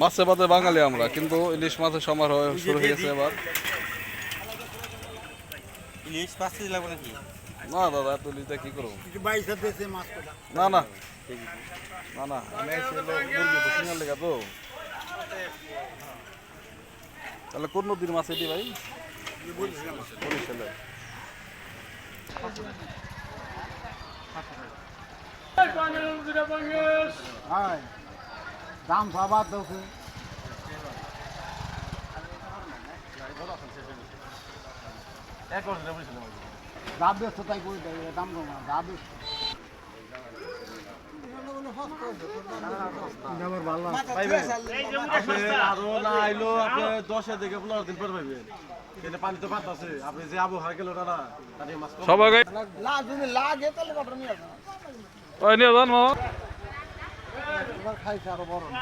মাছে বাদে বাঙালি আমরা কিন্তু ইলিশ মাছের সমারোহ শুরু হয়ে গেছে এবার। ইলিশ পাঁচ লাগবে নাকি? না দাদা ইলিশ কি করব? মাছ না না। না না আমি আইছি হলো তো তো। তাহলে কোন নদীর মাছ এটি ভাই? বরিশালে দাম সবার দোষে যা বেচতো তাই করে দেয় দাম কম না আরও না আইলো আপনি দশের দিকে পনেরো দিন পর পাইবেন পানি তো পাত আছে আপনি যে আবহাওয়া গেল না। সবাই লাগে তাহলে কটা নিয়ে আসবে ওই নিয়ে যান মামা। এবার খাইছে আরও বড়। না।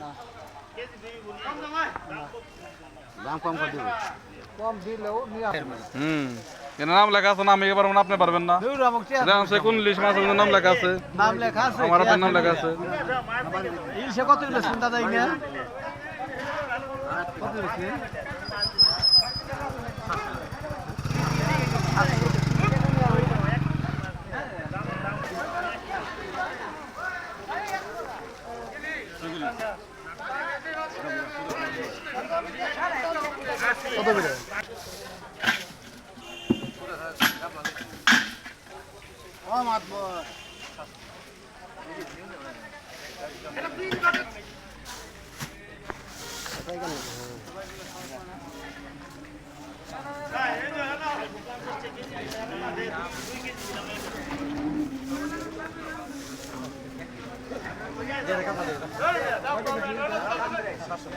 না দাম কম করে দেবে। কম দিলেও হুম। এর নাম লেখা আছে না আমি এবার আপনি পারবেন না। দেখুন সে কোন মাছ নাম লেখা আছে? নাম লেখা আছে আমার আপনার নাম লেখা আছে। ইলশে কত বেছেন দাদা ইনে কত বেছেন কত করে Thank you. সাতশো